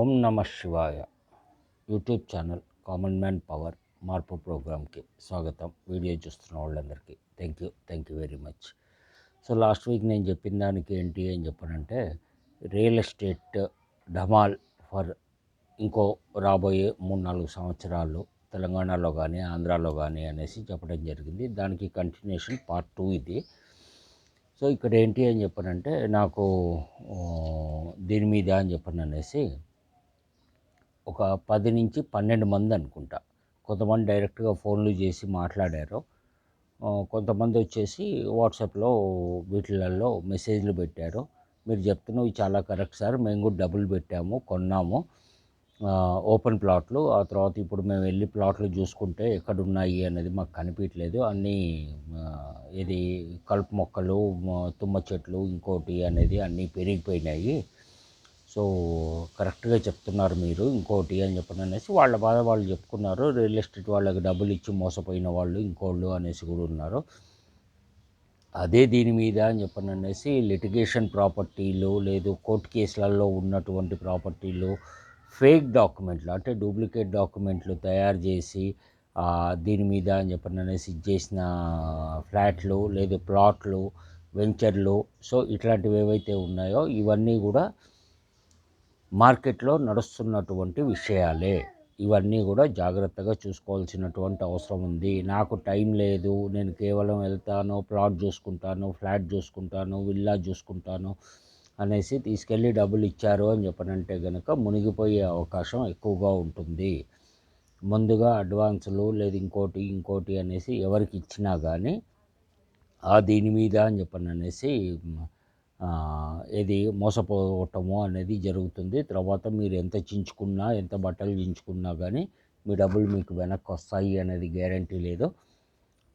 ఓం నమ శివాయ. YouTube channel common man power మార్పు ప్రోగ్రామ్కి స్వాగతం. వీడియో చూస్తున్న వాళ్ళందరికీ thank you thank you very much. So last week నేను చెప్పిన దానికి ఏంటి అని చెప్పానంటే రియల్ ఎస్టేట్ ఢమాల్ ఫర్ ఇంకో రాబోయే మూడు నాలుగు సంవత్సరాలు తెలంగాణలో కానీ ఆంధ్రాలో కానీ అనేసి చెప్పడం జరిగింది. దానికి కంటిన్యూషన్ పార్ట్ టూ ఇది. సో ఇక్కడ ఏంటి అని చెప్పానంటే నాకు దీని మీద అని చెప్పను అనేసి ఒక పది నుంచి పన్నెండు మంది అనుకుంటా. కొంతమంది డైరెక్ట్గా ఫోన్లు చేసి మాట్లాడారు. కొంతమంది వచ్చేసి వాట్సాప్లో వీటిలలో మెసేజ్లు పెట్టారు. మీరు చెప్తున్నవి చాలా కరెక్ట్ సార్. మేము కూడా డబ్బులు పెట్టాము కొన్నాము. ఓపెన్ ప్లాట్లు ఆ తర్వాత ఇప్పుడు మేము వెళ్ళి ప్లాట్లు చూసుకుంటే ఎక్కడ ఉన్నాయి అనేది మాకు కనిపించలేదు అన్నీ ఇది కలుపు మొక్కలు తుమ్మ చెట్లు ఇంకోటి అనేది అన్నీ పెరిగిపోయినాయి. సో కరెక్ట్గా చెప్తున్నారు మీరు ఇంకోటి అని చెప్పని అనేసి వాళ్ళ బాధ వాళ్ళు చెప్పుకున్నారు. రియల్ ఎస్టేట్ వాళ్ళకి డబ్బులు ఇచ్చి మోసపోయిన వాళ్ళు ఇంకోళ్ళు అనేసి కూడా ఉన్నారు. అదే దీని మీద అని చెప్పని అనేసి లిటిగేషన్ ప్రాపర్టీలు లేదు కోర్టు కేసులలో ఉన్నటువంటి ప్రాపర్టీలు ఫేక్ డాక్యుమెంట్లు అంటే డూప్లికేట్ డాక్యుమెంట్లు తయారు చేసి దీని మీద అని చెప్పని అనేసి చేసిన ఫ్లాట్లు లేదు ప్లాట్లు వెంచర్లు. సో ఇట్లాంటివి ఏవైతే ఉన్నాయో ఇవన్నీ కూడా మార్కెట్లో నడుస్తున్నటువంటి విషయాలే. ఇవన్నీ కూడా జాగ్రత్తగా చూసుకోవాల్సినటువంటి అవసరం ఉంది. నాకు టైం లేదు. నేను కేవలం వెళ్తాను ప్లాట్ చూసుకుంటాను ఫ్లాట్ చూసుకుంటాను విల్లా చూసుకుంటాను అనేసి తీసుకెళ్ళి డబ్బులు ఇచ్చారు అని చెప్పనంటే కనుక మునిగిపోయే అవకాశం ఎక్కువగా ఉంటుంది. ముందుగా అడ్వాన్సులు లేదు ఇంకోటి ఇంకోటి అనేసి ఎవరికి ఇచ్చినా కానీ ఆ దీని మీద అని చెప్పని అనేసి ఏది మోసపోవటము అనేది జరుగుతుంది. తర్వాత మీరు ఎంత చించుకున్నా ఎంత బట్టలు చించుకున్నా కానీ మీ డబ్బులు మీకు వెనక్కి వస్తాయి అనేది గ్యారంటీ లేదు.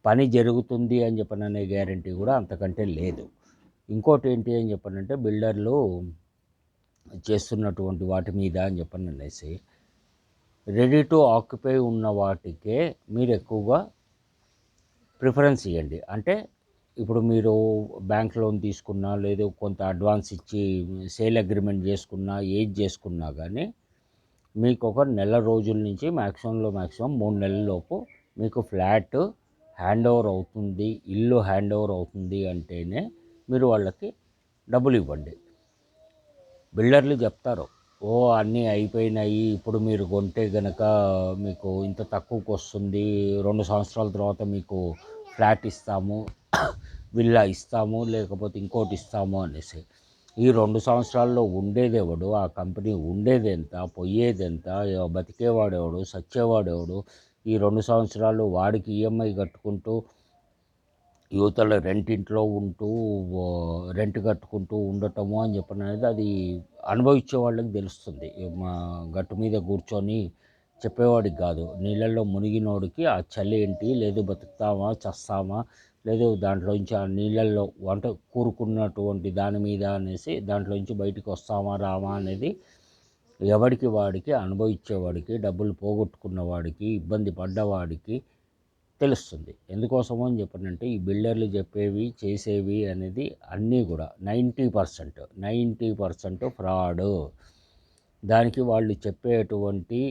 పని జరుగుతుంది అని చెప్పననే గ్యారంటీ కూడా అంతకంటే లేదు. ఇంకోటి ఏంటి అని చెప్పనంటే బిల్డర్లు చేస్తున్నటువంటి వాటి మీద అని చెప్పని అనేసి రెడీ టు ఆక్యుపై ఉన్న వాటికే మీరు ఎక్కువగా ప్రిఫరెన్స్ ఇవ్వండి అంటే ఇప్పుడు మీరు బ్యాంక్ లోన్ తీసుకున్నా లేదు కొంత అడ్వాన్స్ ఇచ్చి సేల్ అగ్రిమెంట్ చేసుకున్నా ఏది చేసుకున్నా కానీ మీకు ఒక నెల రోజుల నుంచి మ్యాక్సిమంలో మ్యాక్సిమం మూడు నెలల లోపు మీకు ఫ్లాట్ హ్యాండ్ ఓవర్ అవుతుంది ఇల్లు హ్యాండ్ ఓవర్ అవుతుంది అంటేనే మీరు వాళ్ళకి డబ్బులు ఇవ్వండి. బిల్డర్లు చెప్తారు ఓ అన్నీ అయిపోయినాయి ఇప్పుడు మీరు కొంటే గనక మీకు ఇంత తక్కువకు వస్తుంది రెండు సంవత్సరాల తర్వాత మీకు ఫ్లాట్ ఇస్తాము విల్లా ఇస్తాము లేకపోతే ఇంకోటి ఇస్తాము అనేసి. ఈ రెండు సంవత్సరాల్లో ఉండేదేవడు ఆ కంపెనీ ఉండేది ఎంత? పోయేది ఎంత? బతికేవాడెవడు? సచ్చేవాడెవడు? ఈ రెండు సంవత్సరాలు వాడికి ఈఎంఐ కట్టుకుంటూ యువతల రెంటింట్లో ఉంటూ రెంట్ కట్టుకుంటూ ఉండటము అని చెప్పిన అనేది అది అనుభవించే వాళ్ళకి తెలుస్తుంది. మా గట్టు మీద కూర్చొని చెప్పేవాడికి కాదు. నీళ్ళల్లో మునిగినోడికి ఆ చలి ఏంటి? లేదు బతుకుతామా? చస్తామా? లేదు దాంట్లోంచి ఆ నీళ్ళల్లో వంట కూరుకున్నటువంటి దాని మీద అనేసి దాంట్లోంచి బయటికి వస్తామా రామా అనేది ఎవడికి వాడికి అనుభవించేవాడికి డబ్బులు పోగొట్టుకున్న వాడికి ఇబ్బంది పడ్డవాడికి తెలుస్తుంది. ఎందుకోసమో అని చెప్పనంటే ఈ బిల్డర్లు చెప్పేవి చేసేవి అనేది అన్నీ కూడా ninety percent ninety percent fraud. దానికి వాళ్ళు చెప్పేటువంటి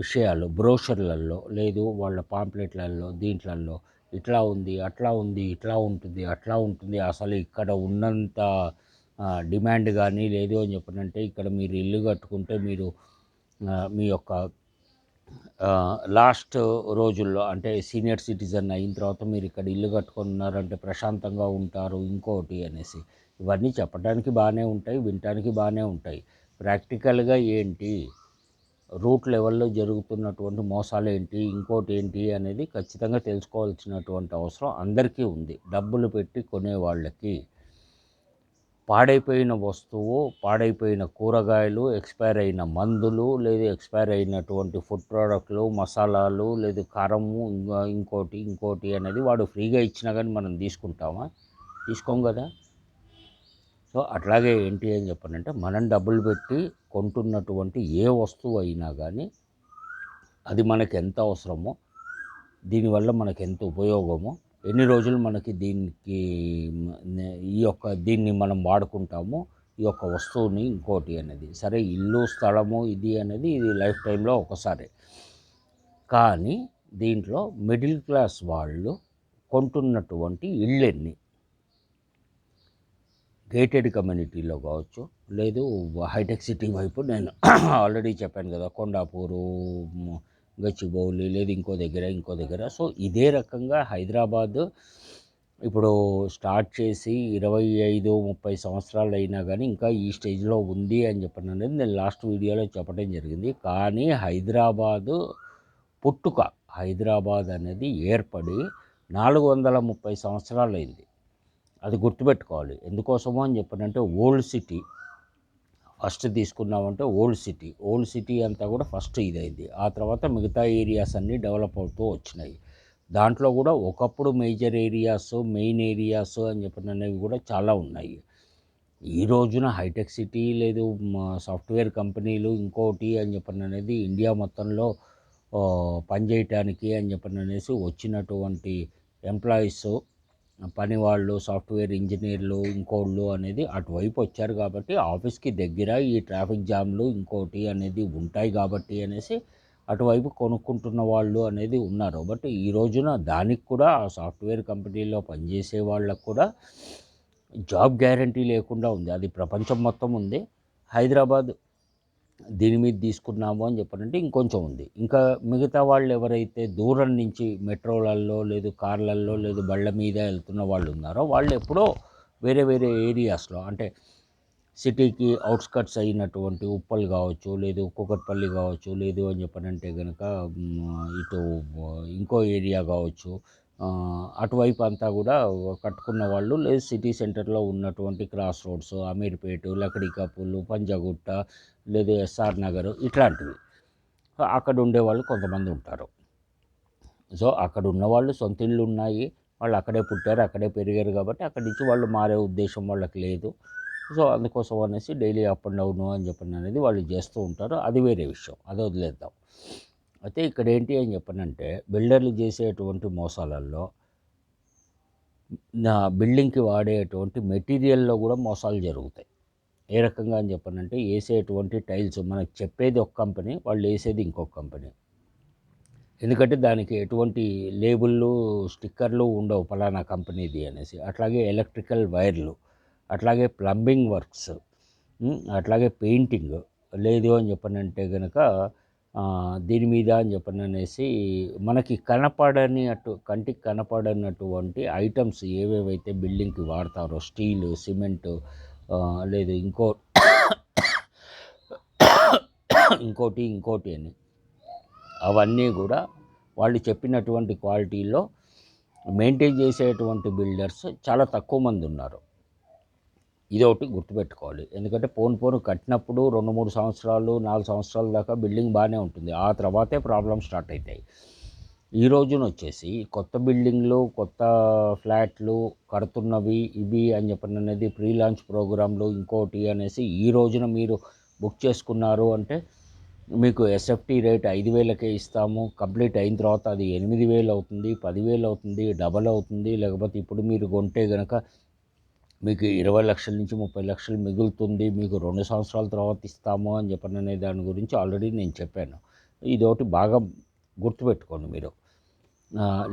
విషయాలు బ్రోషర్లలో లేదు వాళ్ళ పాంప్లెట్లలో దీంట్లలో ఇట్లా ఉంది అట్లా ఉంది ఇట్లా ఉంటుంది అట్లా ఉంటుంది. అసలు ఇక్కడ ఉన్నంత డిమాండ్ కానీ లేదు అని చెప్పనంటే ఇక్కడ మీరు ఇల్లు కట్టుకుంటే మీరు మీ యొక్క లాస్ట్ రోజుల్లో అంటే సీనియర్ సిటిజన్ అయిన తర్వాత మీరు ఇక్కడ ఇల్లు కట్టుకొని ఉన్నారంటే ప్రశాంతంగా ఉంటారు ఇంకోటి అనేసి. ఇవన్నీ చెప్పడానికి బాగానే ఉంటాయి వినటానికి బాగానే ఉంటాయి. ప్రాక్టికల్గా ఏంటి? రూట్ లెవెల్లో జరుగుతున్నటువంటి మోసాలు ఏంటి ఇంకోటి ఏంటి అనేది ఖచ్చితంగా తెలుసుకోవాల్సినటువంటి అవసరం అందరికీ ఉంది. డబ్బులు పెట్టి కొనే వాళ్ళకి పాడైపోయిన వస్తువు పాడైపోయిన కూరగాయలు ఎక్స్పైర్ అయిన మందులు లేదా ఎక్స్పైర్ అయినటువంటి ఫుడ్ ప్రోడక్ట్లు మసాలాలు లేదు కారము ఇంకా ఇంకోటి ఇంకోటి అనేది వాడు ఫ్రీగా ఇచ్చినా కానీ మనం తీసుకుంటామా? తీసుకోం కదా? సో అట్లాగే ఏంటి అని చెప్పనంటే మనం డబ్బులు పెట్టి కొంటున్నటువంటి ఏ వస్తువు అయినా కానీ అది మనకి ఎంత అవసరమో దీనివల్ల మనకి ఎంత ఉపయోగమో ఎన్ని రోజులు మనకి దీనికి ఈ యొక్క దీన్ని మనం వాడుకుంటామో ఈ యొక్క వస్తువుని ఇంకోటి అనేది సరే ఇల్లు స్థలము ఇది అనేది ఇది లైఫ్ టైంలో ఒకసారి. కానీ దీంట్లో మిడిల్ క్లాస్ వాళ్ళు కొంటున్నటువంటి ఇళ్ళెన్ని గేటెడ్ కమ్యూనిటీలో కావచ్చు లేదు హైటెక్ సిటీ వైపు నేను ఆల్రెడీ చెప్పాను కదా కొండాపూరు గచ్చిబౌలి లేదు ఇంకో దగ్గర ఇంకో దగ్గర. సో ఇదే రకంగా హైదరాబాద్ ఇప్పుడు స్టార్ట్ చేసి ఇరవై ఐదు ముప్పై సంవత్సరాలు అయినా కానీ ఇంకా ఈ స్టేజ్లో ఉంది అని చెప్పిన అనేది నేను లాస్ట్ వీడియోలో చెప్పడం జరిగింది. కానీ హైదరాబాదు పుట్టుక హైదరాబాద్ అనేది ఏర్పడి నాలుగు వందల ముప్పై సంవత్సరాలు అయింది అది గుర్తుపెట్టుకోవాలి. ఎందుకోసమో అని చెప్పనంటే ఓల్డ్ సిటీ ఫస్ట్ తీసుకున్నామంటే ఓల్డ్ సిటీ. ఓల్డ్ సిటీ అంతా కూడా ఫస్ట్ ఇదైంది. ఆ తర్వాత మిగతా ఏరియాస్ అన్నీ డెవలప్ అవుతూ వచ్చినాయి. దాంట్లో కూడా ఒకప్పుడు మేజర్ ఏరియాస్ మెయిన్ ఏరియాస్ అని చెప్పిన అనేవి కూడా చాలా ఉన్నాయి. ఈ రోజున హైటెక్ సిటీ లేదు సాఫ్ట్వేర్ కంపెనీలు ఇంకోటి అని చెప్పిన అనేది ఇండియా మొత్తంలో పనిచేయటానికి అని చెప్పిన అనేసి వచ్చినటువంటి ఎంప్లాయీస్ పని వాళ్ళు సాఫ్ట్వేర్ ఇంజనీర్లు ఇంకోళ్ళు అనేది అటువైపు వచ్చారు కాబట్టి ఆఫీస్కి దగ్గర ఈ ట్రాఫిక్ జామ్లు ఇంకోటి అనేది ఉంటాయి కాబట్టి అనేసి అటువైపు కొనుక్కుంటున్న వాళ్ళు అనేది ఉన్నారు. బట్ ఈ రోజున దానికి కూడా ఆ సాఫ్ట్వేర్ కంపెనీలో పనిచేసే వాళ్ళకు కూడా జాబ్ గ్యారంటీ లేకుండా ఉంది. అది ప్రపంచం మొత్తం ఉంది. హైదరాబాద్ దీని మీద తీసుకున్నాము అని చెప్పారంటే ఇంకొంచెం ఉంది. ఇంకా మిగతా వాళ్ళు ఎవరైతే దూరం నుంచి మెట్రోలలో లేదు కార్లల్లో లేదు బళ్ళ మీద వెళ్తున్న వాళ్ళు ఉన్నారో వాళ్ళు ఎప్పుడో వేరే వేరే ఏరియాస్లో అంటే సిటీకి అవుట్స్కట్స్ అయినటువంటి ఉప్పల్ కావచ్చు లేదు కూకట్పల్లి కావచ్చు లేదు అని చెప్పనంటే కనుక ఇటు ఇంకో ఏరియా కావచ్చు అటువైపు అంతా కూడా కట్టుకున్న వాళ్ళు లేదు సిటీ సెంటర్లో ఉన్నటువంటి క్రాస్ రోడ్స్ అమీర్పేట లకడికాపులు పంజాగుట్ట లేదు ఎస్ఆర్ నగర్ ఇట్లాంటివి. అక్కడ ఉండేవాళ్ళు కొంతమంది ఉంటారు. సో అక్కడ ఉన్నవాళ్ళు సొంత ఇళ్ళు ఉన్నాయి. వాళ్ళు అక్కడే పుట్టారు అక్కడే పెరిగారు కాబట్టి అక్కడి నుంచి వాళ్ళు మారే ఉద్దేశం వాళ్ళకి లేదు. సో అందుకోసం అనేసి డైలీ అప్ అండ్ డౌన్ అని చెప్పిన అనేది వాళ్ళు చేస్తూ ఉంటారు. అది వేరే విషయం. అది వదిలేద్దాం. అయితే ఇక్కడ ఏంటి అని చెప్పనంటే బిల్డర్లు చేసేటువంటి మోసాలలో నా బిల్డింగ్కి వాడేటువంటి మెటీరియల్లో కూడా మోసాలు జరుగుతాయి. ఏ రకంగా అని చెప్పనంటే వేసేటువంటి టైల్స్ మనకు చెప్పేది ఒక కంపెనీ వాళ్ళు వేసేది ఇంకొక కంపెనీ. ఎందుకంటే దానికి ఎటువంటి లేబుళ్ళు స్టిక్కర్లు ఉండవు ఫలానా కంపెనీది అనేసి. అట్లాగే ఎలక్ట్రికల్ వైర్లు అట్లాగే ప్లంబింగ్ వర్క్స్ అట్లాగే పెయింటింగ్ లేదు అని చెప్పనంటే కనుక దీని మీద అని చెప్పని అనేసి మనకి కనపడని అటు కంటికి కనపడనటువంటి ఐటమ్స్ ఏవేవైతే బిల్డింగ్కి వాడతారో స్టీలు సిమెంటు లేదు ఇంకో ఇంకోటి ఇంకోటి అని. అవన్నీ కూడా వాళ్ళు చెప్పినటువంటి క్వాలిటీలో మెయింటైన్ చేసేటువంటి బిల్డర్స్ చాలా తక్కువ మంది ఉన్నారు. ఇది ఒకటి గుర్తుపెట్టుకోవాలి. ఎందుకంటే పోను పోను కట్టినప్పుడు రెండు మూడు సంవత్సరాలు నాలుగు సంవత్సరాల దాకా బిల్డింగ్ బాగానే ఉంటుంది. ఆ తర్వాతే ప్రాబ్లమ్ స్టార్ట్ అవుతాయి ఈ రోజున వచ్చేసి కొత్త బిల్డింగ్లు కొత్త ఫ్లాట్లు కడుతున్నవి ఇవి అని చెప్పిన అనేది ప్రీ లాంచ్ ప్రోగ్రాంలు ఇంకోటి అనేసి ఈ రోజున మీరు బుక్ చేసుకున్నారు అంటే మీకు ఎస్ఎఫ్టీ రేట్ ఐదు వేలకే ఇస్తాము. కంప్లీట్ అయిన తర్వాత అది ఎనిమిది వేలు అవుతుంది పదివేలు అవుతుంది డబల్ అవుతుంది. లేకపోతే ఇప్పుడు మీరు కొంటే కనుక మీకు ఇరవై లక్షల నుంచి ముప్పై లక్షలు మిగులుతుంది మీకు రెండు సంవత్సరాల తర్వాత ఇస్తాము అని చెప్పని అనే దాని గురించి ఆల్రెడీ నేను చెప్పాను. ఇది ఒకటి బాగా గుర్తుపెట్టుకోండి మీరు.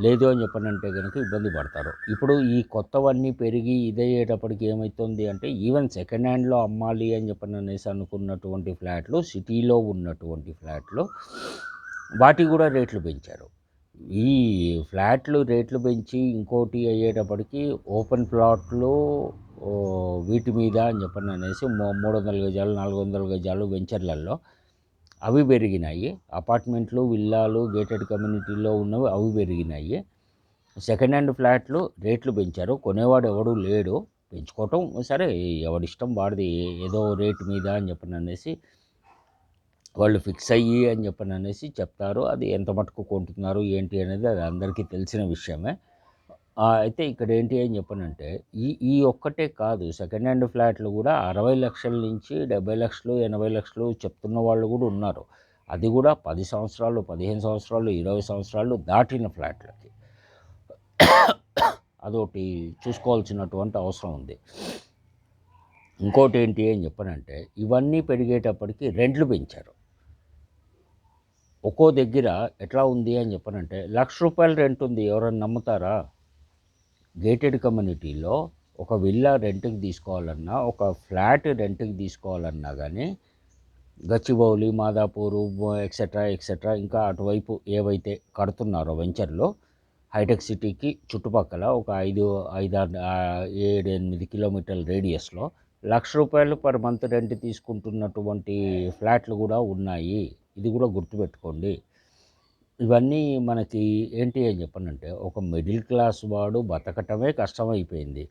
లేదు అని చెప్పనంటే కనుక ఇబ్బంది పడతారు. ఇప్పుడు ఈ కొత్తవన్నీ పెరిగి ఇదయ్యేటప్పటికి ఏమవుతుంది అంటే ఈవెన్ సెకండ్ హ్యాండ్లో అమ్మాలి అని చెప్పని అనేసి అనుకున్నటువంటి ఫ్లాట్లు సిటీలో ఉన్నటువంటి ఫ్లాట్లు వాటి కూడా రేట్లు పెంచారు. ఈ ఫ్లాట్లు రేట్లు పెంచి ఇంకోటి అయ్యేటప్పటికి ఓపెన్ ప్లాట్లు వీటి మీద అని చెప్పని అనేసి మూడు వందల గజాలు నాలుగు వందల గజాలు వెంచర్లలో అవి పెరిగినాయి. అపార్ట్మెంట్లు విల్లాలు గేటెడ్ కమ్యూనిటీలో ఉన్నవి అవి పెరిగినాయి. సెకండ్ హ్యాండ్ ఫ్లాట్లు రేట్లు పెంచారు. కొనేవాడు ఎవడు లేడు. పెంచుకోవటం సరే ఎవడిష్టం వాడిది ఏదో రేటు మీద అని చెప్పని అనేసి వాళ్ళు ఫిక్స్ అయ్యి అని చెప్పని అనేసి చెప్తారు. అది ఎంత మటుకు కొంటున్నారు ఏంటి అనేది అది అందరికీ తెలిసిన విషయమే. అయితే ఇక్కడ ఏంటి అని చెప్పనంటే ఈ ఈ ఒక్కటే కాదు సెకండ్ హ్యాండ్ ఫ్లాట్లు కూడా అరవై లక్షల నుంచి డెబ్బై లక్షలు ఎనభై లక్షలు చెప్తున్న వాళ్ళు కూడా ఉన్నారు. అది కూడా పది సంవత్సరాలు పదిహేను సంవత్సరాలు ఇరవై సంవత్సరాలు దాటిన ఫ్లాట్లకి. అదొకటి చూసుకోవాల్సినటువంటి అవసరం ఉంది. ఇంకోటి ఏంటి అని చెప్పనంటే ఇవన్నీ పెరిగేటప్పటికి రెంట్లు పెంచారు. ఒక్కో దగ్గర ఎట్లా ఉంది అని చెప్పనంటే లక్ష రూపాయల రెంట్ ఉంది ఎవరైనా నమ్ముతారా? గేటెడ్ కమ్యూనిటీలో ఒక విల్లా రెంట్కి తీసుకోవాలన్నా ఒక ఫ్లాట్ రెంట్కి తీసుకోవాలన్నా కానీ గచ్చిబౌలి మాదాపూరు ఎక్సెట్రా ఎక్సెట్రా ఇంకా అటువైపు ఏవైతే కడుతున్నారో వెంచర్లో హైటెక్ సిటీకి చుట్టుపక్కల ఒక ఐదు ఐదారు ఆ, ఏడు ఎనిమిది కిలోమీటర్ల రేడియస్లో లక్ష రూపాయలు పర్ మంత్ రెంట్ తీసుకుంటున్నటువంటి ఫ్లాట్లు కూడా ఉన్నాయి. ఇది కూడా గుర్తుపెట్టుకోండి. ఇవన్నీ మనకి ఏంటి అని చెప్పనంటే ఒక మిడిల్ క్లాస్ వాడు బతకటమే కష్టమైపోయింది.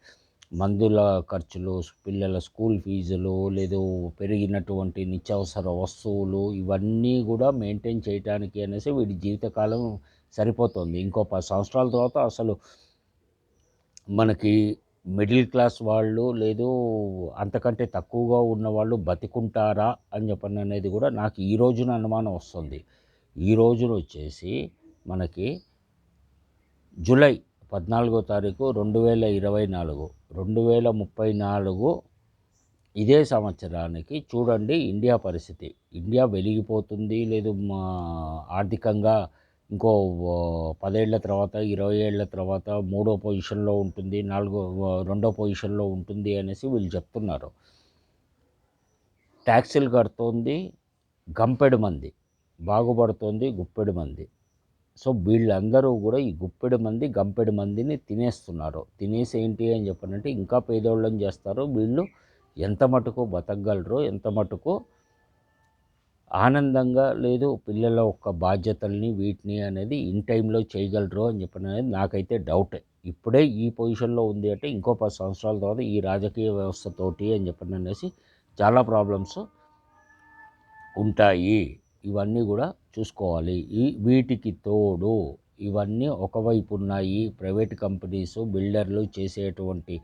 మందుల ఖర్చులు పిల్లల స్కూల్ ఫీజులు లేదో పెరిగినటువంటి నిత్యావసర వస్తువులు ఇవన్నీ కూడా మెయింటైన్ చేయడానికి అనేసి వీడి జీవితకాలం సరిపోతుంది. ఇంకో పది సంవత్సరాల తర్వాత అసలు మనకి మిడిల్ క్లాస్ వాళ్ళు లేదు అంతకంటే తక్కువగా ఉన్న వాళ్ళు బతికుంటారా అని చెప్పని అనేది కూడా నాకు ఈ రోజున అనుమానం వస్తుంది. ఈ రోజున వచ్చేసి మనకి జూలై పద్నాలుగో తారీఖు రెండు వేల ఇరవై నాలుగు రెండు వేల ముప్పై నాలుగు ఇదే సంవత్సరానికి చూడండి ఇండియా పరిస్థితి. ఇండియా వెలిగిపోతుంది లేదు మా ఆర్థికంగా ఇంకో పదేళ్ళ తర్వాత ఇరవై ఏళ్ళ తర్వాత మూడో పొజిషన్లో ఉంటుంది నాలుగో రెండో పొజిషన్లో ఉంటుంది అనేసి వీళ్ళు చెప్తున్నారు. ట్యాక్సీలు కడుతోంది గంపెడు మంది బాగుపడుతోంది గుప్పెడు మంది. సో వీళ్ళందరూ కూడా ఈ గుప్పెడు మంది గంపెడు మందిని తినేస్తున్నారు. తినేసి ఏంటి అని చెప్పనంటే ఇంకా పేదోళ్ళని చేస్తారు. వీళ్ళు ఎంత మటుకు బతకగలరో ఎంత మటుకు ఆనందంగా లేదు పిల్లల యొక్క బాధ్యతల్ని వీటిని అనేది ఇన్ టైంలో చేయగలరు అని చెప్పిన అనేది నాకైతే డౌట్. ఇప్పుడే ఈ పొజిషన్లో ఉంది అంటే ఇంకో పది సంవత్సరాల తర్వాత ఈ రాజకీయ వ్యవస్థతోటి అని చెప్పిన అనేసి చాలా ప్రాబ్లమ్స్ ఉంటాయి. ఇవన్నీ కూడా చూసుకోవాలి. ఈ వీటికి తోడు ఇవన్నీ ఒకవైపు ఉన్నాయి ప్రైవేట్ కంపెనీస్ బిల్డర్లు చేసేటువంటి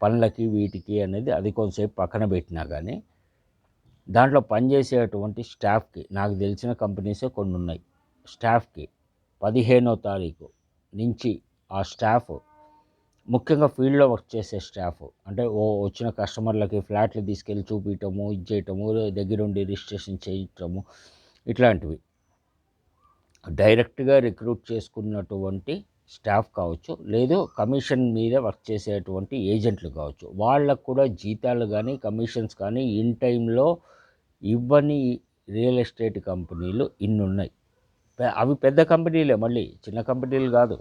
పనులకి వీటికి అనేది అది కొంతసేపు పక్కన పెట్టినా కానీ దాంట్లో పనిచేసేటువంటి స్టాఫ్కి నాకు తెలిసిన కంపెనీసే కొన్ని ఉన్నాయి స్టాఫ్కి పదిహేనో తారీఖు నుంచి ఆ స్టాఫ్ ముఖ్యంగా ఫీల్డ్లో వర్క్ చేసే స్టాఫ్ అంటే ఓ వచ్చిన కస్టమర్లకి ఫ్లాట్లు తీసుకెళ్ళి చూపించటము ఇది చేయటము దగ్గరుండి రిజిస్ట్రేషన్ చేయటము ఇట్లాంటివి. డైరెక్ట్గా రిక్రూట్ చేసుకున్నటువంటి స్టాఫ్ కావచ్చు లేదు కమిషన్ మీద వర్క్ చేసేటువంటి ఏజెంట్లు కావచ్చు. వాళ్ళకు కూడా జీతాలు కానీ కమిషన్స్ కానీ ఇన్ టైంలో ఇవ్వని రియల్ ఎస్టేట్ కంపెనీలు ఇన్ని ఉన్నాయి అవి పెద్ద కంపెనీలే మళ్ళీ చిన్న కంపెనీలు కాదు.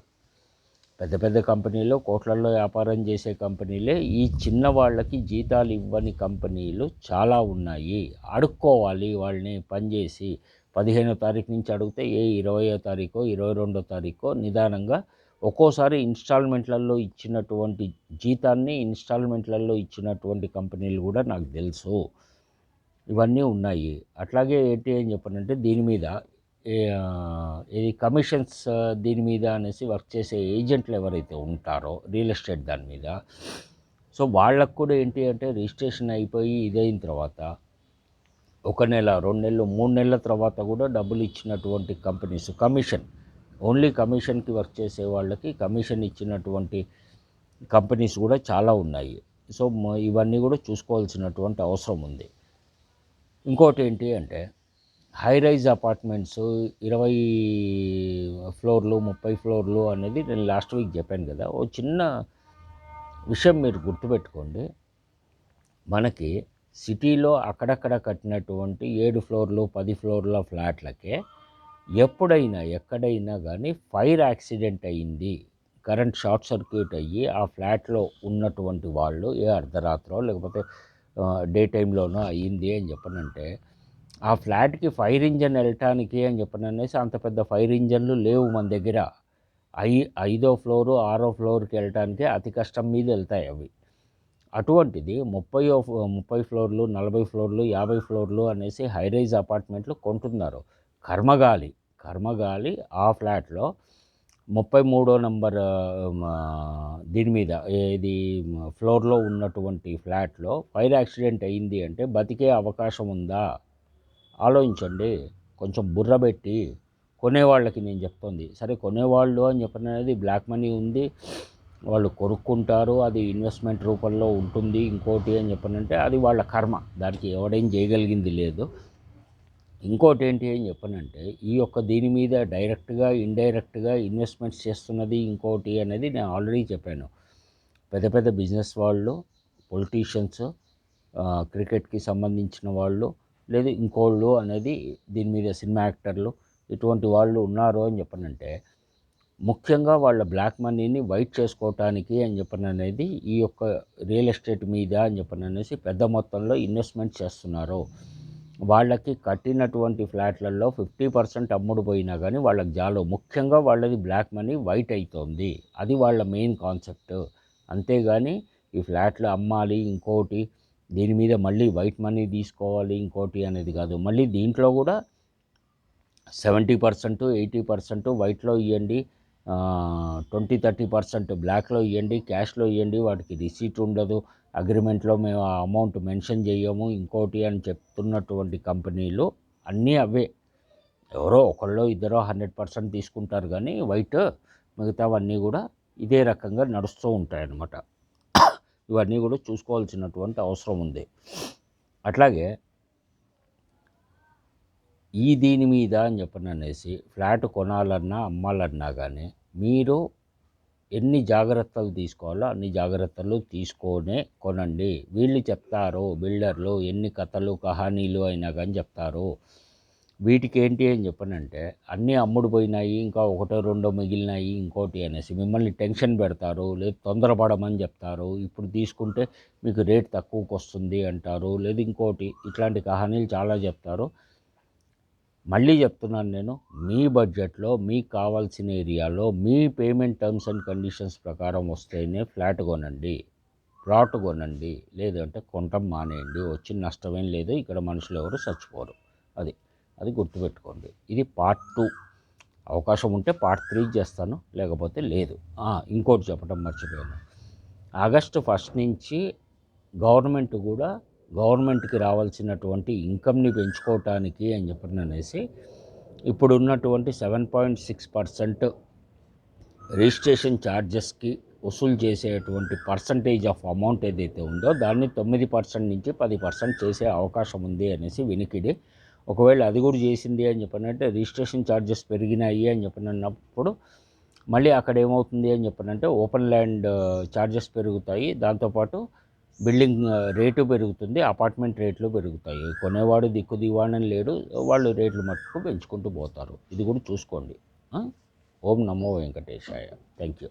పెద్ద పెద్ద కంపెనీలు కోట్లల్లో వ్యాపారం చేసే కంపెనీలే ఈ చిన్న వాళ్ళకి జీతాలు ఇవ్వని కంపెనీలు చాలా ఉన్నాయి. అడుక్కోవాలి వాళ్ళని పనిచేసి పదిహేనో తారీఖు నుంచి అడిగితే ఏ ఇరవయో తారీఖో ఇరవై రెండో తారీఖో నిదానంగా ఒక్కోసారి ఇన్స్టాల్మెంట్లలో ఇచ్చినటువంటి జీతాన్ని ఇన్స్టాల్మెంట్లలో ఇచ్చినటువంటి కంపెనీలు కూడా నాకు తెలుసు. ఇవన్నీ ఉన్నాయి. అట్లాగే ఏంటి అని చెప్పనంటే దీని మీద ఇది కమిషన్స్ దీని మీద అనేసి వర్క్ చేసే ఏజెంట్లు ఎవరైతే ఉంటారో రియల్ ఎస్టేట్ దాని మీద సో వాళ్ళకు కూడా ఏంటి అంటే రిజిస్ట్రేషన్ అయిపోయి ఇదైన తర్వాత ఒక నెల రెండు నెలలు మూడు నెలల తర్వాత కూడా డబ్బులు ఇచ్చినటువంటి కంపెనీస్ కమిషన్ ఓన్లీ కమిషన్కి వర్క్ చేసే వాళ్ళకి కమిషన్ ఇచ్చినటువంటి కంపెనీస్ కూడా చాలా ఉన్నాయి. సో ఇవన్నీ కూడా చూసుకోవాల్సినటువంటి అవసరం ఉంది. ఇంకోటి ఏంటి అంటే హై రైజ్ అపార్ట్మెంట్స్ ఇరవై ఫ్లోర్లు ముప్పై ఫ్లోర్లు అనేది నేను లాస్ట్ వీక్ చెప్పాను కదా. ఓ చిన్న విషయం మీరు గుర్తుపెట్టుకోండి. మనకి సిటీలో అక్కడక్కడ కట్టినటువంటి ఏడు ఫ్లోర్లు పది ఫ్లోర్ల ఫ్లాట్లకే ఎప్పుడైనా ఎక్కడైనా కానీ ఫైర్ యాక్సిడెంట్ అయ్యింది కరెంట్ షార్ట్ సర్క్యూట్ అయ్యి ఆ ఫ్లాట్లో ఉన్నటువంటి వాళ్ళు ఏ అర్ధరాత్రో లేకపోతే డే టైంలోనో అయ్యింది అని చెప్పనంటే ఆ ఫ్లాట్కి ఫైర్ ఇంజన్ వెళ్ళటానికి అని చెప్పననేసి అంత పెద్ద ఫైర్ ఇంజన్లు లేవు మన దగ్గర. ఐ ఐదో ఫ్లోరు ఆరో ఫ్లోర్కి వెళ్ళటానికి అతి కష్టం మీద వెళ్తాయి అవి. అటువంటిది ముప్పై ముప్పై ఫ్లోర్లు నలభై ఫ్లోర్లు యాభై ఫ్లోర్లు అనేసి హైరైజ్ అపార్ట్మెంట్లు కొంటున్నారు. కర్మగాలి కర్మగాలి ఆ ఫ్లాట్లో ముప్పై మూడో నంబర్ దీని మీద ఇది ఫ్లోర్లో ఉన్నటువంటి ఫ్లాట్లో ఫైర్ యాక్సిడెంట్ అయింది అంటే బతికే అవకాశం ఉందా? ఆలోచించండి. కొంచెం బుర్ర పెట్టి కొనేవాళ్ళకి నేను చెప్తుంది. సరే కొనేవాళ్ళు అని చెప్పినది బ్లాక్ మనీ ఉంది. వాళ్ళు కొనుక్కుంటారు అది ఇన్వెస్ట్మెంట్ రూపంలో ఉంటుంది ఇంకోటి అని చెప్పనంటే అది వాళ్ళ కర్మ. దానికి ఎవడేం చేయగలిగింది లేదు. ఇంకోటి ఏంటి అని చెప్పనంటే ఈ యొక్క దీని మీద డైరెక్ట్గా ఇండైరెక్ట్గా ఇన్వెస్ట్మెంట్స్ చేస్తున్నది ఇంకోటి అనేది నేను ఆల్రెడీ చెప్పాను. పెద్ద పెద్ద బిజినెస్ వాళ్ళు పొలిటీషియన్స్ క్రికెట్కి సంబంధించిన వాళ్ళు లేదు ఇంకోళ్ళు అనేది దీని మీద సినిమా యాక్టర్లు ఇటువంటి వాళ్ళు ఉన్నారు అని చెప్పనంటే ముఖ్యంగా వాళ్ళ బ్లాక్ మనీని వైట్ చేసుకోవటానికి అని చెప్పని అనేది ఈ యొక్క రియల్ ఎస్టేట్ మీద అని చెప్పని అనేసి పెద్ద మొత్తంలో ఇన్వెస్ట్మెంట్ చేస్తున్నారు. వాళ్ళకి కట్టినటువంటి ఫ్లాట్లలో ఫిఫ్టీ పర్సెంట్ అమ్ముడు పోయినా కానీ వాళ్ళకి జాలో. ముఖ్యంగా వాళ్ళది బ్లాక్ మనీ వైట్ అవుతుంది అది వాళ్ళ మెయిన్ కాన్సెప్ట్. అంతేగాని ఈ ఫ్లాట్లు అమ్మాలి ఇంకోటి దీని మీద మళ్ళీ వైట్ మనీ తీసుకోవాలి ఇంకోటి అనేది కాదు. మళ్ళీ దీంట్లో కూడా సెవెంటీ పర్సెంట్ ఎయిటీ పర్సెంట్ వైట్లో ఇవ్వండి ట్వంటీ థర్టీ పర్సెంట్ బ్లాక్లో ఇవ్వండి క్యాష్లో ఇవ్వండి వాటికి రిసీట్ ఉండదు. అగ్రిమెంట్లో మేము ఆ అమౌంట్ మెన్షన్ చేయము ఇంకోటి అని చెప్తున్నటువంటి కంపెనీలు అన్నీ అవే. ఎవరో ఒకళ్ళో ఇద్దరో హండ్రెడ్ పర్సెంట్ తీసుకుంటారు కానీ వైట్ మిగతావన్నీ కూడా ఇదే రకంగా నడుస్తూ ఉంటాయి అన్నమాట ఇవన్నీ కూడా చూసుకోవాల్సినటువంటి అవసరం ఉంది. అట్లాగే ఈ దీని మీద అని చెప్పననేసి ఫ్లాట్ కొనాలన్నా అమ్మాలన్నా కానీ మీరు ఎన్ని జాగ్రత్తలు తీసుకోవాలో అన్ని జాగ్రత్తలు తీసుకొనే కొనండి. వీళ్ళు చెప్తారు బిల్డర్లు ఎన్ని కథలు కహానీలు అయినా కానీ చెప్తారు. వీటికి ఏంటి అని చెప్పనంటే అన్నీ అమ్ముడు పోయినాయి ఇంకా ఒకటో రెండో మిగిలినాయి ఇంకోటి అనేసి మిమ్మల్ని టెన్షన్ పెడతారు లేదు తొందరపడమని చెప్తారు. ఇప్పుడు తీసుకుంటే మీకు రేట్ తక్కువకు వస్తుంది అంటారు లేదు ఇంకోటి ఇట్లాంటి కహానీలు చాలా చెప్తారు. మళ్ళీ చెప్తున్నాను నేను మీ బడ్జెట్లో మీకు కావాల్సిన ఏరియాలో మీ పేమెంట్ టర్మ్స్ అండ్ కండిషన్స్ ప్రకారం వస్తేనే ఫ్లాట్ కొనండి ప్లాట్ కొనండి. లేదంటే కొనటం మానేయండి. వచ్చిన నష్టమేం లేదు ఇక్కడ మనుషులు ఎవరు చచ్చిపోరు. అది అది గుర్తుపెట్టుకోండి. ఇది పార్ట్ టూ. అవకాశం ఉంటే పార్ట్ త్రీ చేస్తాను లేకపోతే లేదు. ఇంకోటి చెప్పడం మర్చిపోయాను. ఆగస్టు ఫస్ట్ నుంచి గవర్నమెంట్ కూడా గవర్నమెంట్కి రావాల్సినటువంటి ఇన్కమ్ని పెంచుకోవటానికి అని చెప్పిన అనేసి ఇప్పుడు ఉన్నటువంటి seven point six percent registration ఛార్జెస్కి వసూలు చేసేటువంటి పర్సంటేజ్ ఆఫ్ అమౌంట్ ఏదైతే ఉందో దాన్ని తొమ్మిది పర్సెంట్ నుంచి పది పర్సెంట్ చేసే అవకాశం ఉంది అనేసి వినికిడి. ఒకవేళ అది కూడా చేసింది అని చెప్పనంటే రిజిస్ట్రేషన్ ఛార్జెస్ పెరిగినాయి అని చెప్పినప్పుడు మళ్ళీ అక్కడ ఏమవుతుంది అని చెప్పనంటే ఓపెన్ ల్యాండ్ ఛార్జెస్ పెరుగుతాయి. దాంతోపాటు బిల్డింగ్ రేటు పెరుగుతుంది అపార్ట్మెంట్ రేట్లు పెరుగుతాయి. కొనేవాడు దిక్కు దివాణం లేడు వాళ్ళు రేట్లు మట్టుకు పెంచుకుంటూ పోతారు. ఇది కూడా చూసుకోండి. ఓం నమో వెంకటేశాయ. Thank you.